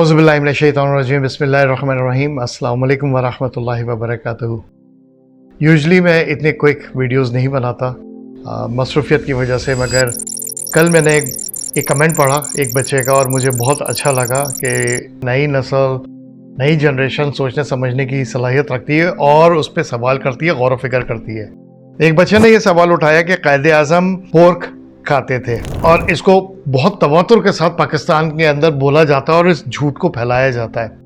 अज़बिल्लाशैतरजीम बसमीम अल्लाम वरहमल वबरक यूजली मैं इतने क्विक वीडियोस नहीं बनाता। मसरूफियत की वजह से मगर कल मैंने एक, एक कमेंट पढ़ा एक बच्चे का और मुझे बहुत अच्छा लगा कि नई नस्ल नई जनरेशन सोचने समझने की सलाहियत रखती है और उस पर सवाल करती है गौर फ़िक्र करती है। एक बच्चे ने यह सवाल उठाया कि कैद अजम पोर्क खाते थे। और इसको बहुत तवातुर के साथ पाकिस्तान के अंदर बोला जाता है और इस झूठ को फैलाया जाता है।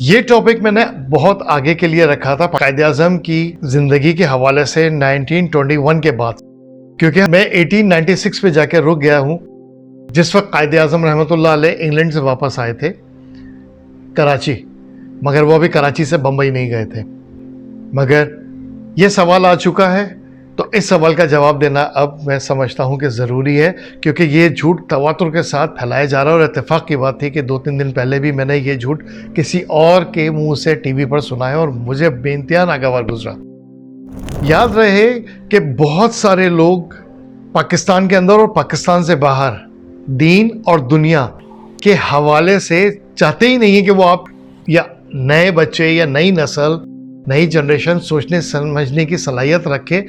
ये टॉपिक मैंने बहुत आगे के लिए रखा था कायद अजम की ज़िंदगी के हवाले से 1921 के बाद। क्योंकि मैं 1896 पे जाकर रुक गया हूँ, जिस वक्त कायद अजम रहमत इंग्लैंड से वापस आए थे, कराची। मगर वो अभी कराची से बम्बई नहीं गए थे। मगर ये सवाल आ चुका है तो इस सवाल का जवाब देना अब मैं समझता हूँ कि ज़रूरी है, क्योंकि ये झूठ तवातुर के साथ फैलाया जा रहा है और इतफ़ाक़ की बात थी कि दो तीन दिन पहले भी मैंने ये झूठ किसी और के मुँह से टीवी पर सुनाया और मुझे बेनतिया नागवार गुजरा। याद रहे कि बहुत सारे लोग पाकिस्तान के अंदर और पाकिस्तान से बाहर दीन और दुनिया के हवाले से चाहते ही नहीं है कि वो आप या नए बच्चे या नई नस्ल, नई जनरेशन सोचने, समझने की सलाहियत रखे।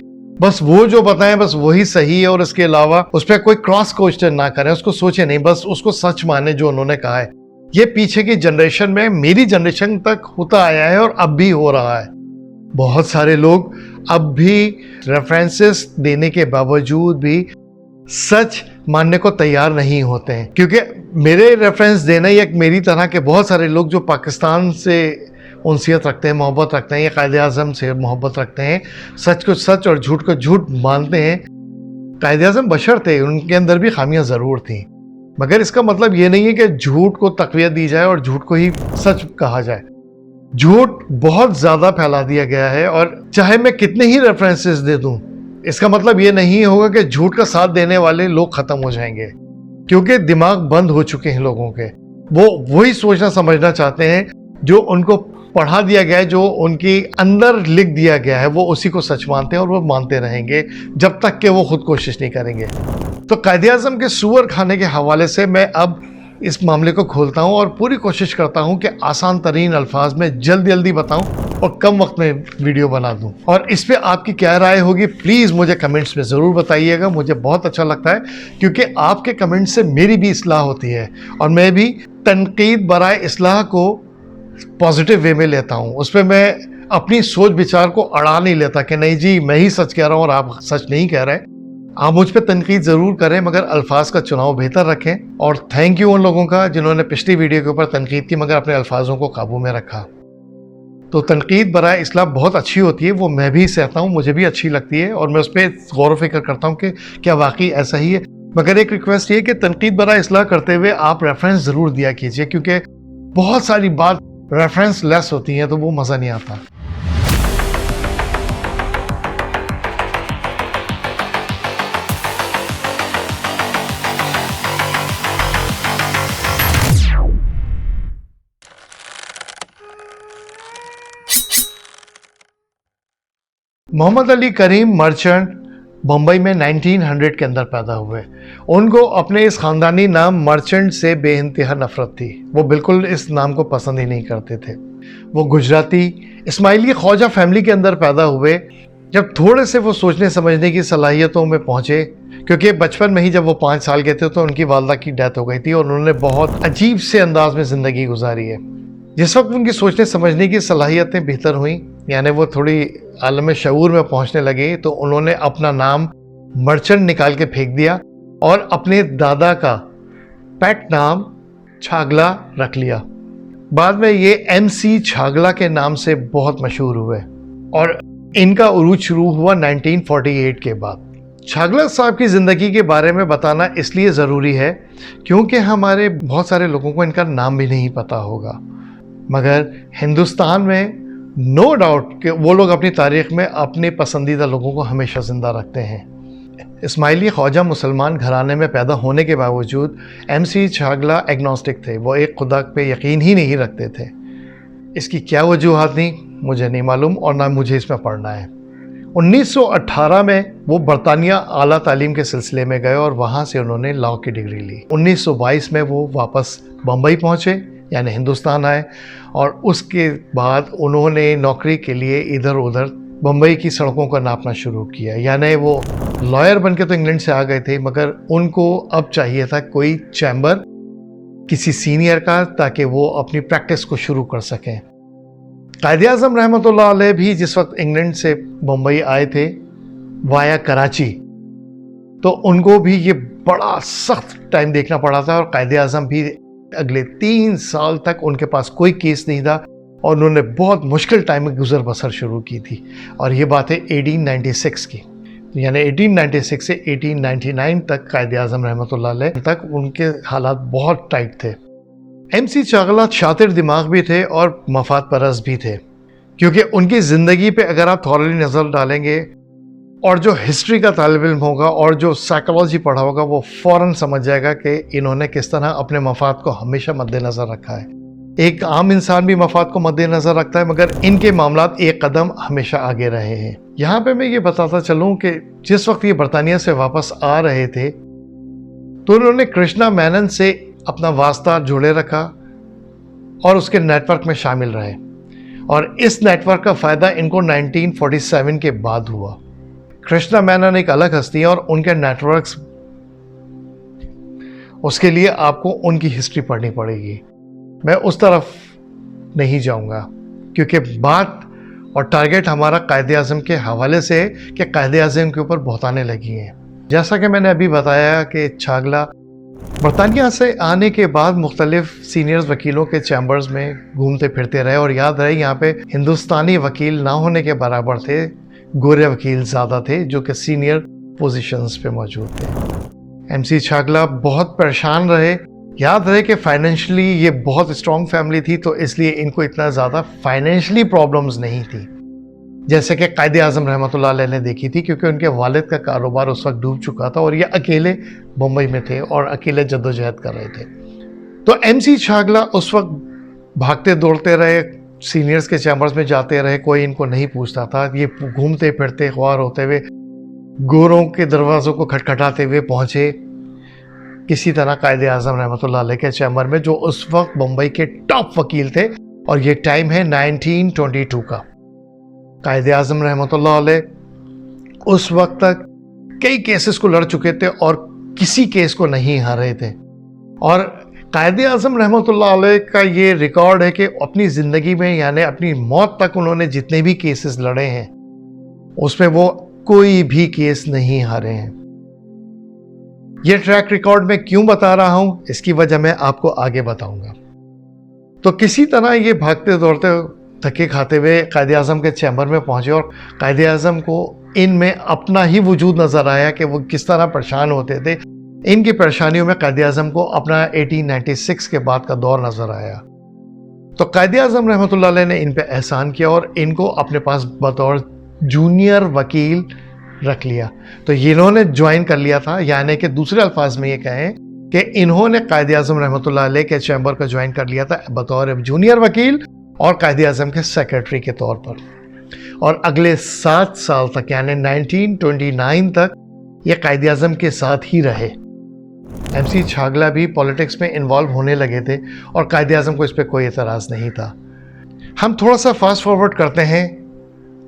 बस वो जो बताएँ, बस वही सही है और इसके अलावा उस पर कोई क्रॉस क्वेश्चन ना करें, उसको सोचे नहीं, बस उसको सच माने जो उन्होंने कहा है। ये पीछे की जनरेशन में मेरी जनरेशन तक होता आया है और अब भी हो रहा है। बहुत सारे लोग अब भी रेफरेंसेस देने के बावजूद भी सच मानने को तैयार नहीं होते हैं। क्योंकि मेरे रेफरेंस देना एक मेरी तरह के बहुत सारे लोग जो पाकिस्तान से उनसीत रखते हैं, मोहब्बत रखते हैं, या कायद अज़म से मोहब्बत रखते हैं। सच को सच और झूठ को झूठ मानते हैं। कायद अज़म बशर थे, उनके अंदर भी खामियाँ ज़रूर थी। मगर इसका मतलब ये नहीं है कि झूठ को तकवीत दी जाए और झूठ को ही सच कहा जाए। झूठ बहुत ज़्यादा फैला दिया गया है और चाहे मैं कितने ही रेफरेंसेस दे दूँ, इसका मतलब ये नहीं होगा कि झूठ का साथ देने वाले लोग ख़त्म हो जाएँगे। क्योंकि दिमाग बंद हो चुके हैं लोगों के। वो वही सोचना समझना चाहते हैं जो उनको पढ़ा दिया गया है, जो उनकी अंदर लिख दिया गया है, वो उसी को सच मानते हैं और वो मानते रहेंगे, जब तक कि वो खुद कोशिश नहीं करेंगे। तो कायद अजम के सुअर खाने के हवाले से मैं अब इस मामले को खोलता हूँ और पूरी कोशिश करता हूँ कि आसान तरीन अल्फाज में जल्दी जल्दी बताऊँ और कम वक्त में वीडियो बना दूँ। और इस पर आपकी क्या राय होगी, प्लीज़ मुझे कमेंट्स में ज़रूर बताइएगा, मुझे बहुत अच्छा लगता है, क्योंकि आपके कमेंट्स से मेरी भी असलाह होती है और मैं भी तनकीद बरए असलाह को पॉजिटिव वे में लेता हूँ। उस पर मैं अपनी सोच विचार को अड़ा नहीं लेता कि नहीं जी, मैं ही सच कह रहा हूँ और आप सच नहीं कह रहे। आप मुझ पर तनकीद ज़रूर करें, मगर अल्फाज का चुनाव बेहतर रखें। और थैंक यू उन लोगों का जिन्होंने पिछली वीडियो के ऊपर तनकीद की, मगर अपने अल्फाजों को काबू में रखा। तो तनकीद बर इस्लाम बहुत अच्छी होती है, वो मैं भी सहता हूँ, मुझे भी अच्छी लगती है और मैं उस पर गौर फ़िक्र करता हूँ कि क्या वाकई ऐसा ही है। मगर एक रिक्वेस्ट ये कि तनकीद बर इसलाह करते हुए आप रेफरेंस ज़रूर दिया कीजिए, क्योंकि बहुत सारी बात रेफरेंस लेस होती हैं तो वो मज़ा नहीं आता। मोहम्मद अली करीम मर्चेंट मुंबई में 1900 के अंदर पैदा हुए। उनको अपने इस ख़ानदानी नाम मर्चेंट से बेानतहा नफ़रत थी। वो बिल्कुल इस नाम को पसंद ही नहीं करते थे। वो गुजराती, इस्माइली ख्वाजा फैमिली के अंदर पैदा हुए। जब थोड़े से वो सोचने समझने की सलाहियतों में पहुँचे, क्योंकि बचपन में ही जब वो पाँच साल के थे तो उनकी वालदा की डेथ हो गई थी और उन्होंने बहुत अजीब से अंदाज में ज़िंदगी गुजारी है। जिस वक्त उनकी सोचने, समझने की सलाहियतें बेहतर हुई, यानी वो थोड़ी आलम शूर में पहुँचने लगे तो उन्होंने अपना नाम मर्चेंट निकाल के फेंक दिया और अपने दादा का पेट नाम छागला रख लिया। बाद में ये एम सी छागला के नाम से बहुत मशहूर हुए और इनका उरूज शुरू हुआ 1948 के बाद। छागला साहब की ज़िंदगी के बारे में बताना इसलिए ज़रूरी है क्योंकि हमारे बहुत सारे लोगों को इनका नाम भी नहीं पता होगा। मगर हिंदुस्तान में नो no डाउट कि वो लोग अपनी तारीख में अपने पसंदीदा लोगों को हमेशा ज़िंदा रखते हैं। इस्माइली ख्वाजा मुसलमान घराने में पैदा होने के बावजूद एम सी छागला एग्नोस्टिक थे। वो एक खुदा पे यकीन ही नहीं रखते थे। इसकी क्या वजूहत थी? मुझे नहीं मालूम और ना मुझे इसमें पढ़ना है। 1918 में वो बरतानिया आला तालीम के सिलसिले में गए और वहाँ से उन्होंने लॉ की डिग्री ली। 1922 में वो वापस बम्बई पहुँचे। यानी हिंदुस्तान आए और उसके बाद उन्होंने नौकरी के लिए इधर उधर बम्बई की सड़कों का नापना शुरू किया। यानी वो लॉयर बन के तो इंग्लैंड से आ गए थे, मगर उनको अब चाहिए था कोई चैम्बर किसी सीनियर का, ताकि वो अपनी प्रैक्टिस को शुरू कर सकें। कायद अजम रहमत भी जिस वक्त इंग्लैंड से मुंबई आए थे, वाया कराची तो उनको भी ये बड़ा सख्त टाइम देखना पड़ा था और कायद अजम भी अगले तीन साल तक उनके पास कोई केस नहीं था और उन्होंने बहुत मुश्किल टाइम में गुजर बसर शुरू की थी। और ये बात है 1896 की। यानी 1896 से 1899 तक कायद अजम रहमत तक उनके हालात बहुत टाइट थे। एम सी चागला शातिर दिमाग भी थे और मफाद परस भी थे। क्योंकि उनकी ज़िंदगी पे अगर आप थॉरली नज़र डालेंगे और जो हिस्ट्री का तालब इम होगा और जो साइकोलॉजी पढ़ा होगा, वो फ़ौर समझ जाएगा कि इन्होंने किस तरह अपने मफाद को हमेशा मद्देनज़र रखा है। एक आम इंसान भी मफाद को मद्देनज़र रखता है, मगर इनके मामला एक कदम हमेशा आगे रहे हैं। यहाँ पे मैं ये बताता चलूँ कि जिस वक्त ये बरतानिया से वापस आ रहे थे तो उन्होंने कृष्णा मैनन से अपना वास्ता जोड़े रखा और उसके नेटवर्क में शामिल रहे। और इस नेटवर्क का फ़ायदा इनको 1947 के बाद हुआ। कृष्णा मैनन एक अलग हस्ती है और उनके नेटवर्क्स उसके लिए आपको उनकी हिस्ट्री पढ़नी पड़ेगी। मैं उस तरफ़ नहीं जाऊँगा, क्योंकि बात और टारगेट हमारा कायद अजम के हवाले से है कि कायद अजम के ऊपर बहुत आने लगी हैं। जैसा कि मैंने अभी बताया कि छागला बरतानिया से आने के बाद मुख्तलिफ़ सीनियर्स वकीलों के चैम्बर्स में घूमते फिरते रहे और याद रहे, यहाँ पे हिंदुस्तानी वकील ना होने के बराबर थे। गोरे वकील ज़्यादा थे, जो कि सीनियर पोजीशंस पे मौजूद थे। एम सी छागला बहुत परेशान रहे। याद रहे कि फाइनेंशली ये बहुत स्ट्रॉन्ग फैमिली थी तो इसलिए इनको इतना ज़्यादा फाइनेंशली प्रॉब्लम्स नहीं थी। जैसे कि कायद अजम रहमत ने देखी थी, क्योंकि उनके वालिद का कारोबार उस वक्त डूब चुका था और ये अकेले मुंबई में थे और अकेले जद्दोजहद कर रहे थे। तो एम सी छागला उस वक्त भागते दौड़ते रहे सीनियर्स के चैम्बर्स में जाते रहे, कोई इनको नहीं पूछता था। ये घूमते फिरते ख्वार होते हुए गोरों के दरवाज़ों को खटखटाते हुए पहुँचे। किसी तरह कायद अजम रहमत के चैम्बर में, जो उस वक्त मुंबई के टॉप वकील थे, और ये टाइम है 1922 का। कायद अजम रहमत उस वक्त तक कई केसेस को लड़ चुके थे और किसी केस को नहीं हारे थे। और कायद अजम रहमत का ये रिकॉर्ड है कि अपनी ज़िंदगी में, यानी अपनी मौत तक उन्होंने जितने भी केसेस लड़े हैं, उसमें वो कोई भी केस नहीं हारे हैं। ये ट्रैक रिकॉर्ड में क्यों बता रहा हूँ, इसकी वजह मैं आपको आगे बताऊँगा। तो किसी तरह ये भागते दौड़ते धक्के खाते हुए कायद अजम के चैम्बर में पहुँचे और कायद अजम को इनमें अपना ही वजूद नज़र आया कि वो किस तरह परेशान होते थे इनकी परेशानियों में कैद अजम को अपना 1896 के बाद का दौर नज़र आया। तो कैद अजम रहमत ने इन पर एहसान किया और इनको अपने पास बतौर जूनियर वकील रख लिया। तो इन्होंने ज्वाइन कर लिया था, यानी कि दूसरे अल्फाज में ये कहें कि इन्होंने कायद अजम रहमत के चैम्बर का ज्वाइन कर लिया था बतौर जूनियर वकील और कायद अजम के सेक्रेटरी के तौर पर। और अगले सात साल तक, यानी 1929 तक, ये कायद अजम के साथ ही रहे। एम सी छागला भी पॉलिटिक्स में इन्वॉल्व होने लगे थे और कायद अजम को इस पर कोई एतराज़ नहीं था। हम थोड़ा सा फास्ट फॉरवर्ड करते हैं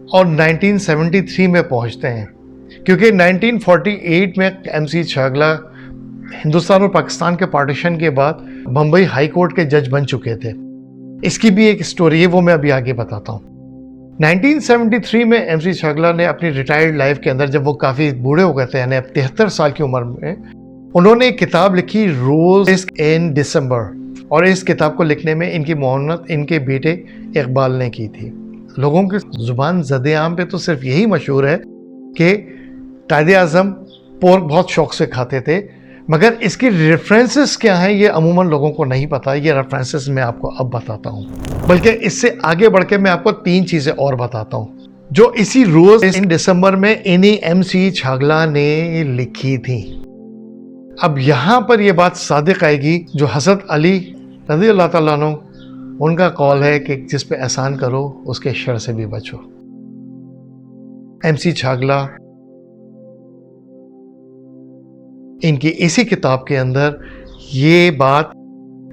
और 1973 में पहुँचते हैं, क्योंकि 1948 में एम सी छागला हिंदुस्तान और पाकिस्तान के पार्टीशन के बाद बम्बई हाई कोर्ट के जज बन चुके थे। इसकी भी एक स्टोरी है, वो मैं अभी आगे बताता हूँ। 1973 में एम सी छगला ने अपनी रिटायर्ड लाइफ के अंदर, जब वो काफ़ी बूढ़े हो गए थे, यानी तिहत्तर साल की उम्र में उन्होंने किताब लिखी, रोज इन दिसंबर। और इस किताब को लिखने में इनकी मोहनत, इनके बेटे इकबाल ने की थी। लोगों की ज़ुबान जद आम पे तो सिर्फ़ यही मशहूर है कि कायद अजम पोर्क बहुत शौक से खाते थे। मगर इसकी रेफरेंसेस क्या हैं, ये अमूमन लोगों को नहीं पता। ये रेफरेंसेस मैं आपको अब बताता हूँ। बल्कि इससे आगे बढ़ के मैं आपको तीन चीज़ें और बताता हूँ, जो इसी रोज इन दिसंबर में इन्हीं एम सी छागला ने लिखी थी। अब यहाँ पर यह बात सादिक आएगी, जो हज़रत अली रज़ी अल्लाह तु उनका कॉल है कि जिस पे एहसान करो, उसके शर से भी बचो। एम सी छागला इनकी इसी किताब के अंदर ये बात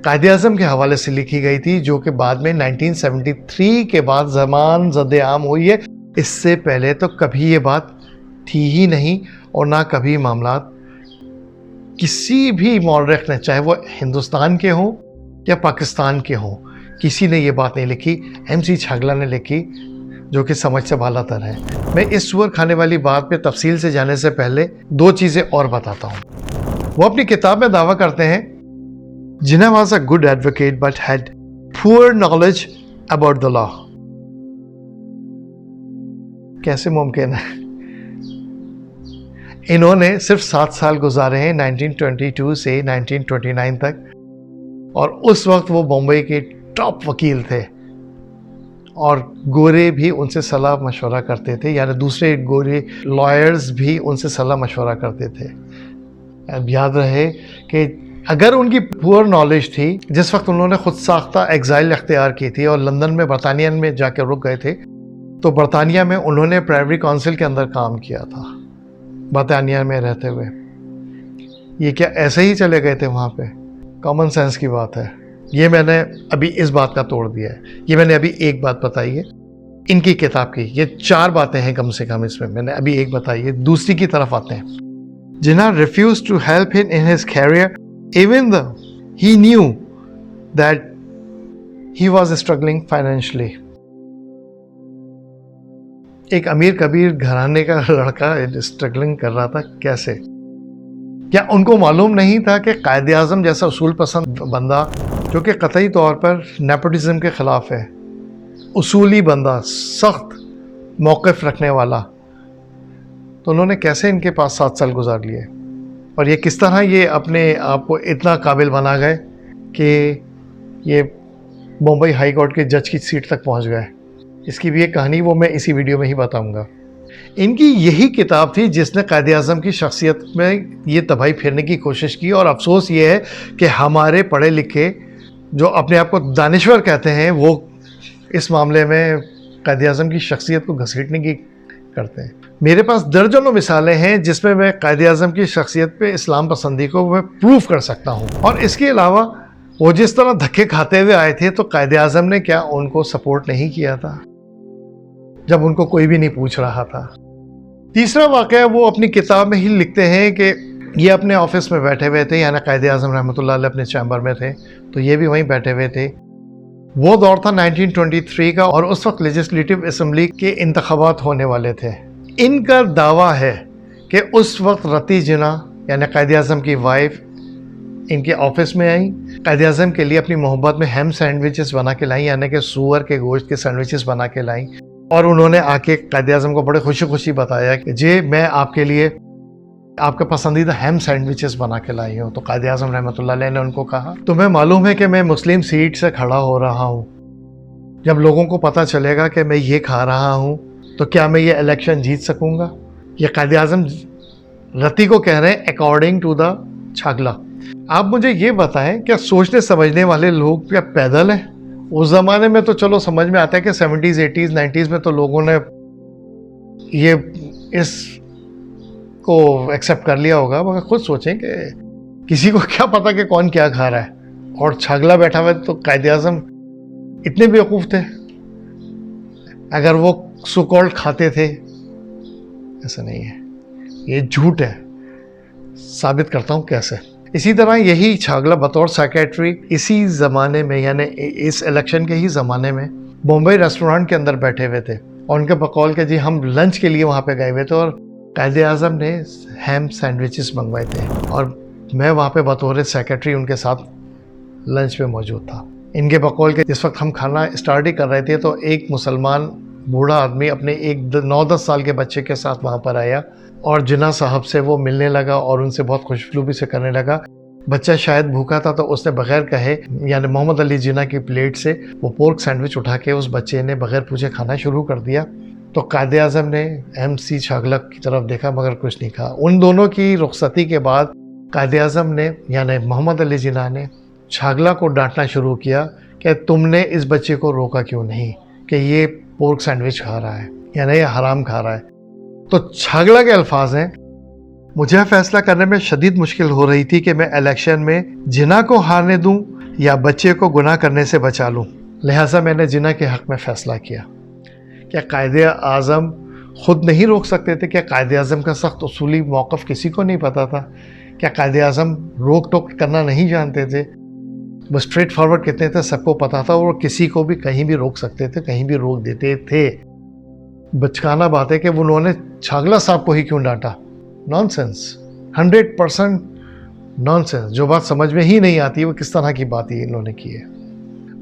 कायद अजम के हवाले से लिखी गई थी, जो कि बाद में 1973 के बाद जमान जद आम हुई है। इससे पहले तो कभी ये बात थी ही नहीं, और ना कभी मामला किसी भी मौरख ने, चाहे वो हिंदुस्तान के हों या पाकिस्तान के हों, किसी ने ये बात नहीं लिखी एम सी छागला ने लिखी, जो कि समझ से बाला तर है। मैं इस सुअर खाने वाली बात पे तफसील से जाने से पहले दो चीज़ें और बताता हूँ। वो अपनी किताब में दावा करते हैं Jinnah was a good advocate but had poor knowledge about the law कैसे मुमकिन है? इन्होंने सिर्फ़ सात साल गुजारे हैं 1922 से 1929 तक। और उस वक्त वो बम्बई के टॉप वकील थे। और गोरे भी उनसे सलाह मशवरा करते थे, यानी दूसरे गोरे लॉयर्स भी उनसे सलाह मशवरा करते थे। अब याद रहे कि अगर उनकी पुअर नॉलेज थी, जिस वक्त उन्होंने खुद साख्ता एग्ज़ाइल अख्तियार की थी और लंदन में, बरतानिया में जाकर रुक गए थे तो बरतानिया में उन्होंने प्राइमरी काउंसिल के अंदर काम किया था। बरतानिया में रहते हुए। ये क्या ऐसे ही चले गए थे वहाँ पे? कॉमन सेंस की बात है। ये मैंने अभी इस बात का तोड़ दिया है। ये मैंने अभी एक बात बताई है। इनकी किताब की। ये चार बातें हैं कम से कम इसमें। मैंने अभी एक बताई है। दूसरी की तरफ़ आते हैं। Jinnah refuse to help him in his career even the he knew that he was struggling financially एक अमीर कबीर घराने का लड़का स्ट्रगलिंग कर रहा था, कैसे? क्या उनको मालूम नहीं था कि कायद अजम जैसा उसूल पसंद बंदा, जो कि कतई तौर पर नेपोटिज़म के ख़िलाफ़ है, उसूली बंदा, सख्त मौक़ रखने वाला। तो उन्होंने कैसे इनके पास सात साल गुजार लिए? और ये किस तरह ये अपने आप को इतना काबिल बना गए कि ये मुंबई हाई कोर्ट के जज की सीट तक पहुँच गए? इसकी भी एक कहानी, वो मैं इसी वीडियो में ही बताऊँगा। इनकी यही किताब थी जिसने कायद अज़म की शख्सियत में ये तबाही फेरने की कोशिश की और अफसोस ये है कि हमारे पढ़े लिखे जो अपने आप को दानश्वर कहते हैं, वो इस मामले में कायद अज़म की शख्सियत को घसीटने की करते हैं। मेरे पास दर्जनों मिसालें हैं जिसमें मैं कायद अज़म की शख्सियत पे इस्लाम पसंदी को मैं प्रूफ कर सकता हूँ। और इसके अलावा, वो जिस तरह धक्के खाते हुए आए थे तो कायद अज़म ने क्या उनको सपोर्ट नहीं किया था? जब उनको कोई भी नहीं पूछ रहा था। तीसरा वाक़ वो अपनी किताब में ही लिखते हैं कि ये अपने ऑफ़िस में बैठे हुए थे, यानी कायद अजम रहमत अपने चैम्बर में थे तो ये भी वहीं बैठे हुए थे। वो दौर था 1923 का और उस वक्त लेजिस्लेटिव असम्बली के इंतबात होने वाले थे। इनका दावा है कि उस वक्त रती जिना, यानी कायद अजम की वाइफ इनके ऑफ़िस में आई। कायद अजम के लिए अपनी मोहब्बत में हैम सैंडविचेस बना के लाई, यानी कि सूअर के गोश्त के सैंडविचेस बना के लाई। और उन्होंने आके कायद अजम को बड़े खुशी खुशी बताया कि, जे, मैं आपके लिए आपके पसंदीदा हैम सैंडविचेस बना के लाई हूँ। तो कायद अजम रहमत ने उनको कहा, तुम्हें मालूम है कि मैं मुस्लिम सीट से खड़ा हो रहा हूँ। जब लोगों को पता चलेगा कि मैं ये खा रहा हूँ तो क्या मैं ये इलेक्शन जीत सकूँगा? ये कायद अजम रति को कह रहे हैं अकॉर्डिंग टू द छागला। आप मुझे ये बताएँ, क्या सोचने समझने वाले लोग क्या पैदल हैं? उस ज़माने में तो चलो समझ में आता है कि सेवेंटीज़ एटीज़ नाइन्टीज़ में तो लोगों ने ये इस को एक्सेप्ट कर लिया होगा, मगर खुद सोचें कि किसी को क्या पता कि कौन क्या खा रहा है। और छागला बैठा हुआ तो कायद अजम इतने बेवकूफ़ थे। अगर वो सुकॉल्ड खाते थे, ऐसा नहीं है। ये झूठ है। साबित करता हूँ कैसे? इसी तरह यही छागला बतौर सेक्रेटरी इसी ज़माने में, यानी इस इलेक्शन के ही ज़माने में बॉम्बे रेस्टोरेंट के अंदर बैठे हुए थे। और उनके बकौल के, जी, हम लंच के लिए वहाँ पे गए हुए थे और कायद अजम ने हैम सैंडविचेस मंगवाए थे और मैं वहाँ पे बतौर सेक्रेटरी उनके साथ लंच में मौजूद था। इनके बकौल के जिस वक्त हम खाना स्टार्ट ही कर रहे थे तो एक मुसलमान बूढ़ा आदमी अपने एक नौ दस साल के बच्चे के साथ वहाँ पर आया और जिना साहब से वो मिलने लगा और उनसे बहुत खुशफलूबी से करने लगा। बच्चा शायद भूखा था तो उसने बगैर कहे, यानी मोहम्मद अली जिना की प्लेट से वो पोर्क सैंडविच उठा के उस बच्चे ने बगैर पूछे खाना शुरू कर दिया। तो कायद अजम ने एम सी छागलक की तरफ़ देखा, मगर कुछ नहीं कहा। उन दोनों की रुखसती के बाद कायद अजम ने, यानी मोहम्मद अली जिना ने छागला को डांटना शुरू किया कि तुमने इस बच्चे को रोका क्यों नहीं, कि ये पोर्क सैंडविच खा रहा है, यानी ये हराम खा रहा है। तो छागला के अल्फाज हैं। मुझे फैसला करने में शदीद मुश्किल हो रही थी कि मैं इलेक्शन में जिना को हारने दूँ या बच्चे को गुनाह करने से बचा लूँ। लिहाजा मैंने जिना के हक़ में फ़ैसला किया। क्या कायद आज़म ख़ुद नहीं रोक सकते थे? क्या कायद अज़म का सख्त असूली मौक़ किसी को नहीं पता था? क्या कायद अज़म रोक टोक करना नहीं जानते थे? वो स्ट्रेट फॉरवर्ड कितने थे, सबको पता था और किसी को भी कहीं भी रोक सकते थे, कहीं भी रोक देते थे। बचकाना बात है कि उन्होंने छागला साहब को ही क्यों डांटा? नॉनसेंस हंड्रेड परसेंट नॉनसेंस जो बात समझ में ही नहीं आती, वो किस तरह की बात ही इन्होंने की है?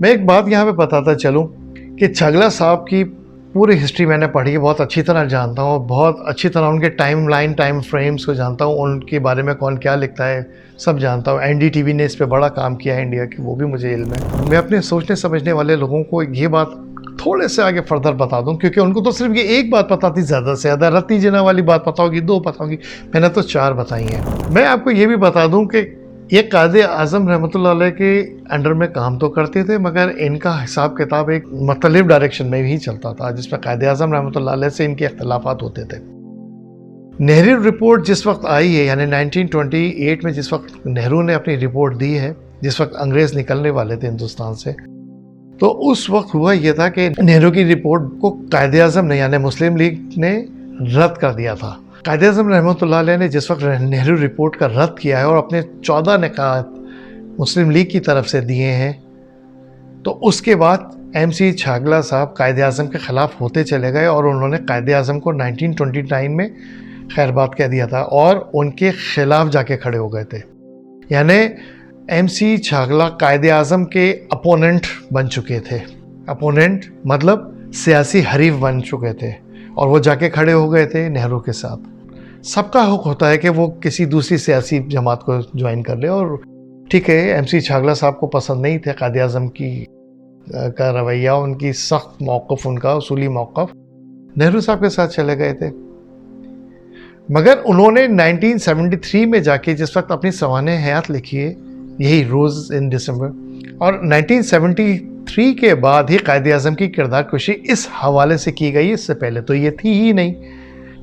मैं एक बात यहाँ पे बताता चलूँ कि छगला साहब की पूरी हिस्ट्री मैंने पढ़ी है, बहुत अच्छी तरह जानता हूँ, बहुत अच्छी तरह उनके टाइम लाइन टाइम फ्रेम्स को जानता हूँ, उनके बारे में कौन क्या लिखता है, सब जानता हूँ। एन ने इस पर बड़ा काम किया है इंडिया की, वो भी मुझे इल्म है मैं अपने सोचने समझने वाले लोगों को ये बात थोड़े से आगे फर्दर बता दूँ, क्योंकि उनको तो सिर्फ़ ये एक बात पता थी, ज़्यादा से ज़्यादा। रत्ती जना वाली बात पता होगी, दो पता होगी, मैंने तो चार बताई हैं। मैं आपको ये भी बता दूँ कि ये कायद आज़म रहमत के अंडर में काम तो करते थे, मगर इनका हिसाब किताब एक मतलब डायरेक्शन में ही चलता था, जिसमें कायद अजम रहमत से इनके अख्तलाफात होते थे। नेहरू रिपोर्ट जिस वक्त आई है, यानी 1928 में जिस वक्त नेहरू ने अपनी रिपोर्ट दी है, जिस वक्त अंग्रेज़ निकलने वाले थे हिंदुस्तान से तो उस वक्त हुआ यह था कि नेहरू की रिपोर्ट को कायद अजम ने, यानी मुस्लिम लीग ने रद्द कर दिया था। कायद अजम रहमत ने जिस वक्त नेहरू रिपोर्ट का रद्द किया है और अपने चौदह निकात मुस्लिम लीग की तरफ़ से दिए हैं तो उसके बाद एम सी छागला साहब कायद अजम के ख़िलाफ़ होते चले गए और उन्होंने कायद अजम को 1929 में खैरबाद कह दिया था और उनके ख़िलाफ़ जाके खड़े हो गए थे। यानी एम सी छागला कायद अज़म के अपोनेंट बन चुके थे। अपोनेंट मतलब सियासी हरीफ बन चुके थे और वो जाके खड़े हो गए थे नेहरू के साथ। सबका हक होता है कि वो किसी दूसरी सियासी जमात को ज्वाइन कर ले और ठीक है एम सी छागला साहब को पसंद नहीं थे कायद अज़म की का रवैया, उनकी सख्त मौक़ उनका उसूली मौक़ नेहरू साहब के साथ चले गए थे। मगर उन्होंने 1973 में जाके जिस वक्त अपनी सवान हयात लिखी है यही रोज़ इन दिसंबर और 1973 के बाद ही कायद अज़म की किरदार कुशी इस हवाले से की गई, इससे पहले तो ये थी ही नहीं।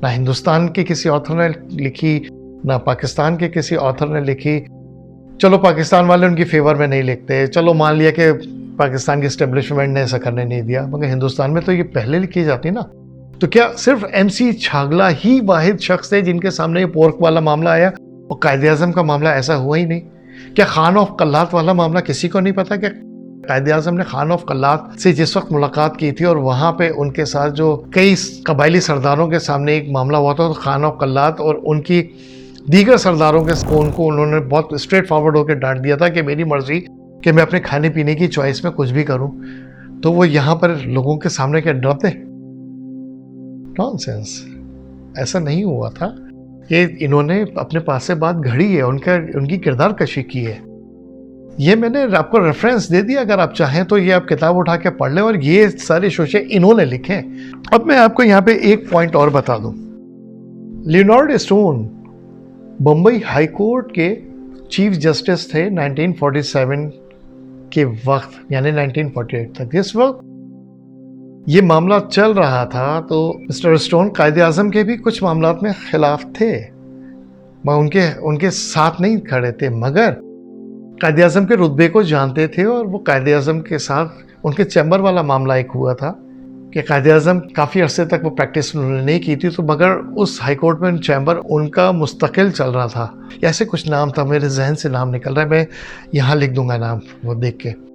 ना हिंदुस्तान के किसी ऑथर ने लिखी, ना पाकिस्तान के किसी ऑथर ने लिखी। चलो पाकिस्तान वाले उनकी फेवर में नहीं लिखते। चलो मान लिया कि पाकिस्तान की इस्टेब्लिशमेंट ने ऐसा करने नहीं दिया, मगर हिंदुस्तान में तो ये पहले लिखी जाती ना। तो क्या सिर्फ़ एम सी छागला ही वाहिद शख्स थे जिनके सामने ये पोर्क वाला मामला आया? और कायद अजम का मामला ऐसा हुआ ही नहीं। क्या खान ऑफ़ कल्लात वाला मामला किसी को नहीं पता क्या? कायद अजम ने खान ऑफ़ कल्लात से जिस वक्त मुलाकात की थी और वहाँ पे उनके साथ जो कई कबायली सरदारों के सामने एक मामला हुआ था तो खान ऑफ़ कल्लात और उनकी दीगर सरदारों के उनको उन्होंने बहुत स्ट्रेट फॉरवर्ड होकर डांट दिया था कि मेरी मर्ज़ी कि मैं अपने खाने पीने की चॉइस में कुछ भी करूँ। तो वो यहाँ पर लोगों के सामने क्या, डरते? नॉनसेंस ऐसा नहीं हुआ था। ये इन्होंने अपने पास से बात घड़ी है, उनका, उनकी किरदार कशी की है। ये मैंने आपको रेफरेंस दे दिया, अगर आप चाहें तो ये आप किताब उठा के पढ़ लें, और ये सारे शोशे इन्होंने लिखे अब मैं आपको यहाँ पे एक पॉइंट और बता दूँ। Leonard Stone Bombay high court के चीफ जस्टिस थे 1947 के वक्त, यानी 1948 तक। जिस वक्त ये मामला चल रहा था तो मिस्टर स्टोन कायद अजम के भी कुछ मामला में खिलाफ थे। मैं उनके उनके साथ नहीं खड़े थे, मगर कायद अजम के रुतबे को जानते थे और वो कायद अजम के साथ, उनके चैम्बर वाला मामला एक हुआ था कि कायद अजम काफ़ी अरसे तक वो प्रैक्टिस उन्होंने नहीं की थी तो मगर उस हाई कोर्ट में चैम्बर उनका मुस्तकिल चल रहा था। ऐसे कुछ नाम था, मेरे जहन से नाम निकल रहा है, मैं यहाँ लिख दूँगा नाम वो देख के।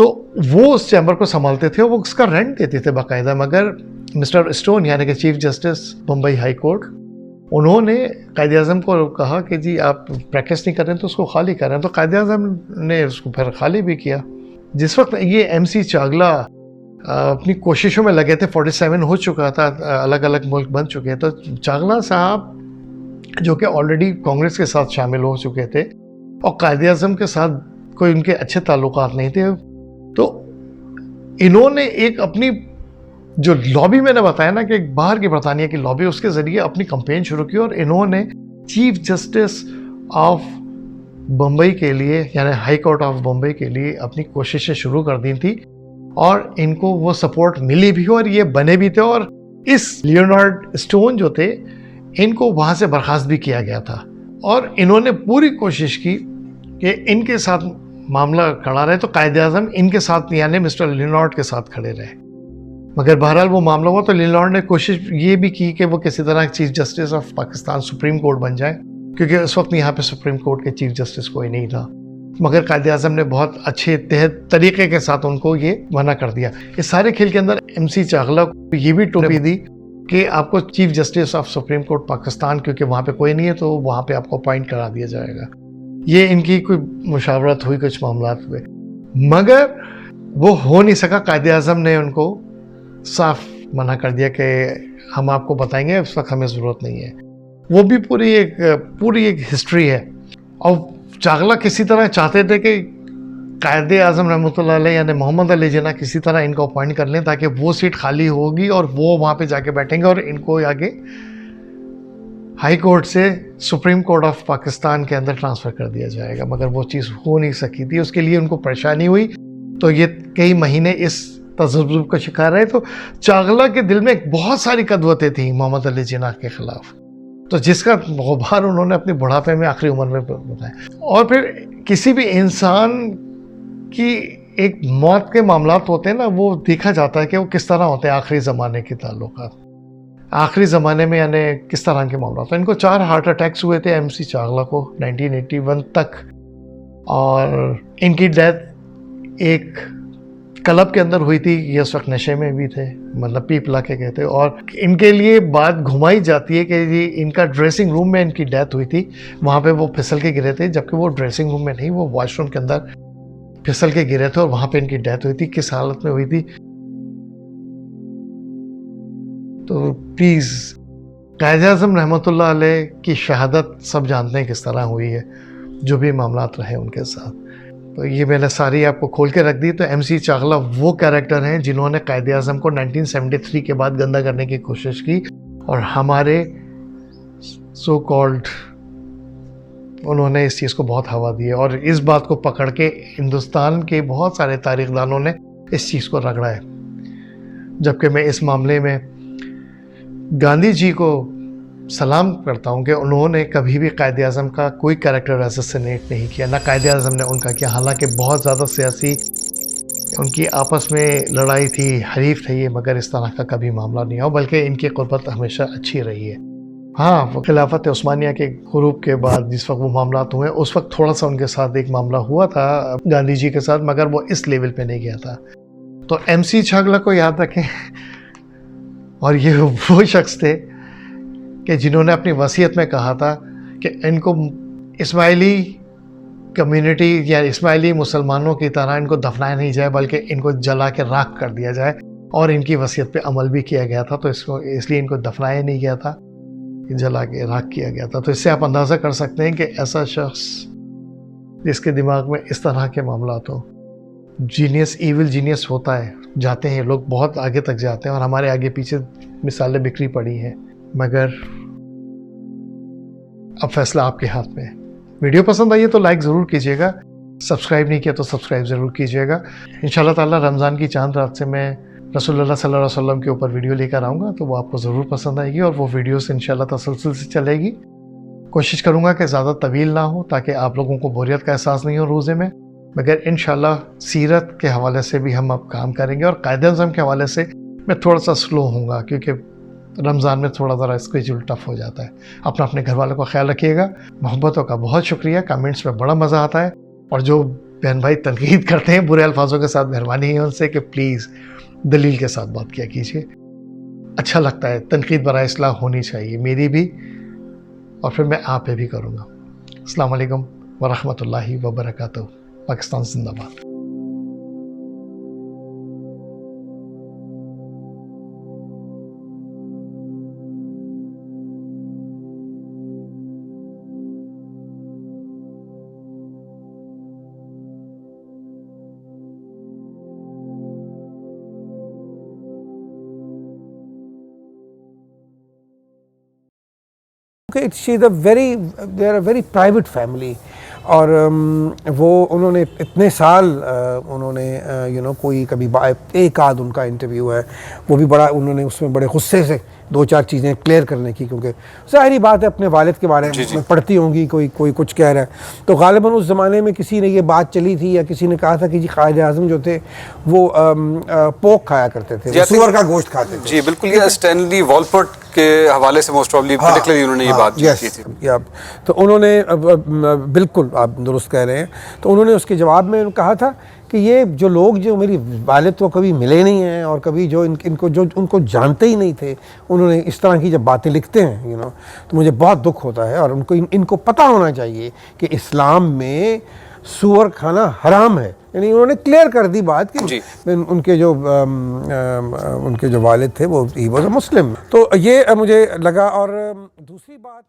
तो वो उस चैम्बर को संभालते थे, वो उसका रेंट देते थे बाकायदा, मगर मिस्टर स्टोन, यानी कि chief justice, Mumbai high court, उन्होंने कायद अजम को कहा कि जी, आप प्रैक्टिस नहीं कर रहे हैं तो उसको खाली कर रहे हैं। तो कायद अजम ने उसको फिर खाली भी किया। जिस वक्त ये एम सी चागला अपनी कोशिशों में लगे थे 47 हो चुका था अलग अलग मुल्क बन चुके हैं तो चागला साहब, जो कि ऑलरेडी कांग्रेस के साथ शामिल हो चुके थे, और कायद अजम के साथ कोई उनके अच्छे ताल्लुक नहीं थे इन्होंने एक अपनी, जो लॉबी मैंने बताया ना कि बाहर की बरतानिया की लॉबी उसके ज़रिए अपनी कंपेन शुरू की और इन्होंने चीफ जस्टिस ऑफ़ बम्बई के लिए, यानी हाई कोर्ट ऑफ़ बम्बई के लिए अपनी कोशिशें शुरू कर दी थी और इनको वो सपोर्ट मिली भी और ये बने भी थे और इस लियोनार्ड स्टोन जो थे, इनको वहाँ से बर्खास्त भी किया गया था। और इन्होंने पूरी कोशिश की कि इनके साथ मामला खड़ा रहे तो कायद अजम इनके साथ यानी मिस्टर लिनॉर्ड के साथ खड़े रहे। मगर बहरहाल वो मामला हुआ तो लियोनार्ड ने कोशिश ये भी की कि वो किसी तरह chief justice of Pakistan supreme court बन जाए, क्योंकि उस वक्त यहाँ पे सुप्रीम कोर्ट के चीफ जस्टिस कोई नहीं था। मगर कायद अजम ने बहुत अच्छे तहत तरीके के साथ उनको ये मना कर दिया। इस सारे खेल के अंदर एम सी चागला को ये भी टोपी दी कि आपको chief justice of supreme court Pakistan, क्योंकि वहाँ पे कोई नहीं है तो वहाँ पे आपको अपॉइंट करा दिया जाएगा। ये इनकी कोई मुशावरत हुई कुछ मामला हुए। मगर वो हो नहीं सका, कायद अजम ने उनको साफ़ मना कर दिया कि हम आपको बताएँगे, उस वक्त हमें ज़रूरत नहीं है। वो भी पूरी एक पूरी एक हिस्ट्री है। और चागला किसी तरह चाहते थे कि कायद अजम रहमत यानी मोहम्मद अली जना किसी तरह इनको अपॉइंट कर लें ताकि वो सीट खाली होगी और वो वहाँ पे जाके बैठेंगे और इनको आगे हाई कोर्ट से सुप्रीम कोर्ट ऑफ़ पाकिस्तान के अंदर ट्रांसफ़र कर दिया जाएगा, मगर वो चीज़ हो नहीं सकी थी, उसके लिए उनको परेशानी हुई। तो ये कई महीने इस तजुर्ब का शिकार रहे। तो चागला के दिल में बहुत सारी कदवतें थी मोहम्मद अली जिना के ख़िलाफ़। तो जिसका गुबार उन्होंने अपनी बुढ़ापे में आखिरी उम्र में बताया। और फिर किसी भी इंसान की एक मौत के मामला होते हैं ना, वो देखा जाता है कि वो किस तरह होते हैं आखिरी ज़माने के ताल्लुक आखिरी ज़माने में यानी किस तरह के मामला? तो इनको चार हार्ट अटैक्स हुए थे एमसी चावला को 1981 तक। और इनकी डेथ एक क्लब के अंदर हुई थी, ये उस वक्त नशे में भी थे मतलब पी पिला के कहते। और इनके लिए बात घुमाई जाती है कि ये इनका ड्रेसिंग रूम में इनकी डेथ हुई थी, वहाँ पे वो फिसल के गिरे थे, जबकि वो ड्रेसिंग रूम में नहीं, वो वॉशरूम के अंदर फिसल के गिरे थे और वहाँ पे इनकी डेथ हुई थी, किस हालत में हुई थी? तो प्लीज़ कायद अजम रहमत की शहादत सब जानते हैं किस तरह हुई है, जो भी मामला रहे उनके साथ। तो ये मैंने सारी आपको खोल के रख दी तो एम सी चागला वो कैरेक्टर हैं जिन्होंने कायद अजम को 1973 के बाद गंदा करने की कोशिश की और हमारे सो कॉल्ड उन्होंने इस चीज़ को बहुत हवा दी है और इस बात को पकड़ के हिंदुस्तान के बहुत सारे तारीखदानों ने इस चीज़ को रगड़ा है। जबकि मैं इस मामले में गांधी जी को सलाम करता हूँ कि उन्होंने कभी भी कायद अज़म का कोई कैरेक्टर एसेसिनेट नहीं किया। ना कायद अज़म ने उनका किया, हालाँकि बहुत ज़्यादा सियासी उनकी आपस में लड़ाई थी, हरीफ थे ये, मगर इस तरह का कभी मामला नहीं हो बल्कि इनकी क़ुरबत हमेशा अच्छी रही है। हाँ वो खिलाफत उस्मानिया के ग्रुप के बाद जिस वक्त वो मामला हुए, उस वक्त थोड़ा सा उनके साथ एक मामला हुआ था, गांधी जी के साथ, मगर वो इस लेवल पे नहीं गया था। तो एम सी छागला को याद रखें और ये वो शख्स थे कि जिन्होंने अपनी वसीयत में कहा था कि इनको इस्माइली कम्युनिटी या इस्माइली मुसलमानों की तरह इनको दफनाया नहीं जाए, बल्कि इनको जला के राख कर दिया जाए। और इनकी वसीयत पे अमल भी किया गया था तो इसको, इसलिए इनको दफनाया नहीं गया था, जला के राख किया गया था। तो इससे आप अंदाज़ा कर सकते हैं कि ऐसा शख्स जिसके दिमाग में इस तरह के मामला हो। जीनियस ईविल जीनियस होता है, जाते हैं लोग, बहुत आगे तक जाते हैं और हमारे आगे पीछे मिसालें बिखरी पड़ी हैं। मगर अब फैसला आपके हाथ में है। वीडियो पसंद आई है तो लाइक ज़रूर कीजिएगा। सब्सक्राइब नहीं किया तो सब्सक्राइब ज़रूर कीजिएगा। इन ताला रमज़ान की चाँद रात से मैं रसोल्ला अलैहि वसल्लम के ऊपर वीडियो लेकर आऊँगा तो वो आपको ज़रूर पसंद आएगी और वो वीडियोस इंशाल्लाह तसलसल से चलेगी। कोशिश करूँगा कि ज़्यादा तवील ना हो, ताकि आप लोगों को बोरियत का एहसास नहीं हो रोज़े में। मगर इन सीरत के हवाले से भी हम अब काम करेंगे और कायद अजम के हवाले से मैं थोड़ा सा स्लो हूँ क्योंकि रमज़ान में थोड़ा ज़रा स्केजूल टफ हो जाता है। अपना अपने घर वालों का ख्याल रखिएगा। मोहब्बतों का बहुत शुक्रिया। कमेंट्स में बड़ा मज़ा आता है। और जो बहन भाई तनकीद करते हैं, बुरे अल्फाजों के साथ मेहरबानी है उनसे कि प्लीज़ दलील के साथ बात किया कीजिए। अच्छा लगता है। तनकीद बर असलाह होनी चाहिए, मेरी भी। और फिर मैं आप भी करूँगा। अल्लाम वरहमल वबरक पाकिस्तान जिंदाबाद Okay, she's a very, they are a very private family और वो उन्होंने इतने साल उन्होंने यू नो कोई कभी एक आध उनका इंटरव्यू है, वो भी बड़ा, उन्होंने उसमें बड़े गुस्से से दो चार चीज़ें क्लियर करने की क्योंकि ज़ाहिर बात है अपने वालिद के बारे। में पढ़ती होंगी कोई कोई कुछ कह रहा है। तो गालिबा उस ज़माने में किसी ने ये बात चली थी या किसी ने कहा था कि जी कायद अजम जो थे वो अम, अ, पोक खाया करते थे सुअर का गोश्त खाते थे। जी बिल्कुल ये स्टैनली वॉलपर्ट के हवाले से मोस्ट प्रॉब्ली हाँ, पर्टिकुलरली उन्होंने ये हाँ, बात की थी। या तो उन्होंने बिल्कुल आप दुरुस्त कह रहे हैं। तो उन्होंने उसके जवाब में कहा था कि ये जो लोग जो मेरी वालिद को कभी मिले नहीं हैं और कभी जो इन, इनको जो उनको जानते ही नहीं थे उन्होंने इस तरह की जब बातें लिखते हैं यू नो तो मुझे बहुत दुख होता है और उनको इन, इनको पता होना चाहिए कि इस्लाम में सुअर खाना हराम है यानी उन्होंने क्लियर कर दी बात कि। उनके जो उनके जो वालिद थे वो ही वॉज़ मुस्लिम तो ये मुझे लगा और दूसरी बात